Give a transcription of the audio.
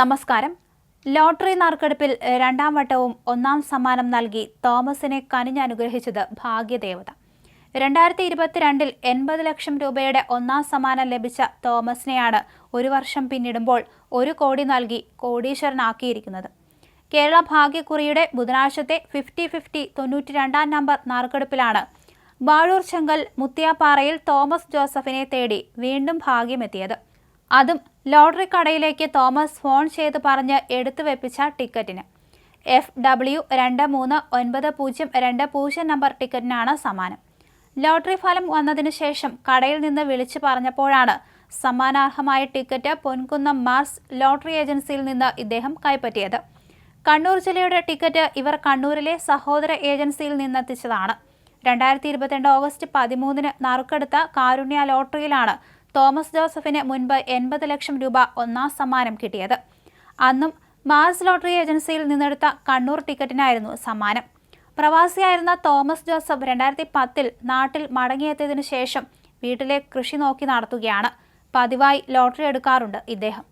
നമസ്കാരം. ലോട്ടറി നറുക്കെടുപ്പിൽ രണ്ടാം വട്ടവും ഒന്നാം സമ്മാനം നൽകി തോമസിനെ കനിഞ്ഞനുഗ്രഹിച്ചത് ഭാഗ്യദേവത. രണ്ടായിരത്തി ഇരുപത്തിരണ്ടിൽ എൺപത് ലക്ഷം രൂപയുടെ ഒന്നാം സമ്മാനം ലഭിച്ച തോമസിനെയാണ് ഒരു വർഷം പിന്നിടുമ്പോൾ ഒരു കോടി നൽകി കോടീശ്വരനാക്കിയിരിക്കുന്നത്. കേരള ഭാഗ്യക്കുറിയുടെ ബുധനാഴ്ചത്തെ ഫിഫ്റ്റി ഫിഫ്റ്റി തൊണ്ണൂറ്റി രണ്ടാം നമ്പർ നറുക്കെടുപ്പിലാണ്. ബാഴൂർ ചെങ്കൽ മുത്തിയാപ്പാറയിൽ തോമസ് ജോസഫിനെ തേടി വീണ്ടും ഭാഗ്യമെത്തിയത്. അതും ലോട്ടറി കടയിലേക്ക് തോമസ് ഫോൺ ചെയ്ത് പറഞ്ഞ് എടുത്തു വെപ്പിച്ച ടിക്കറ്റിന്. എഫ് ഡബ്ല്യു രണ്ട് മൂന്ന് ഒൻപത് പൂജ്യം രണ്ട് പൂജ്യം നമ്പർ ടിക്കറ്റിനാണ് സമ്മാനം. ലോട്ടറി ഫലം വന്നതിനു ശേഷം കടയിൽ നിന്ന് വിളിച്ചു പറഞ്ഞപ്പോഴാണ് സമ്മാനാർഹമായ ടിക്കറ്റ് പൊൻകുന്നം മാർസ് ലോട്ടറി ഏജൻസിയിൽ നിന്ന് ഇദ്ദേഹം കൈപ്പറ്റിയത്. കണ്ണൂർ ജില്ലയുടെ ടിക്കറ്റ് ഇവർ കണ്ണൂരിലെ സഹോദര ഏജൻസിയിൽ നിന്നെത്തിച്ചതാണ്. രണ്ടായിരത്തി ഇരുപത്തിരണ്ട് ഓഗസ്റ്റ് പതിമൂന്നിന് നറുക്കെടുത്ത കാരുണ്യ ലോട്ടറിയിലാണ് തോമസ് ജോസഫിന് മുൻപ് എൺപത് ലക്ഷം രൂപ ഒന്നാം സമ്മാനം കിട്ടിയത്. അന്നും മാർസ് ലോട്ടറി ഏജൻസിയിൽ നിന്നെടുത്ത കണ്ണൂർ ടിക്കറ്റിനായിരുന്നു സമ്മാനം. പ്രവാസിയായിരുന്ന തോമസ് ജോസഫ് രണ്ടായിരത്തി പത്തിൽ നാട്ടിൽ മടങ്ങിയെത്തിയതിനു ശേഷം വീട്ടിലെ കൃഷി നോക്കി നടത്തുകയാണ്. പതിവായി ലോട്ടറി എടുക്കാറുണ്ട് ഇദ്ദേഹം.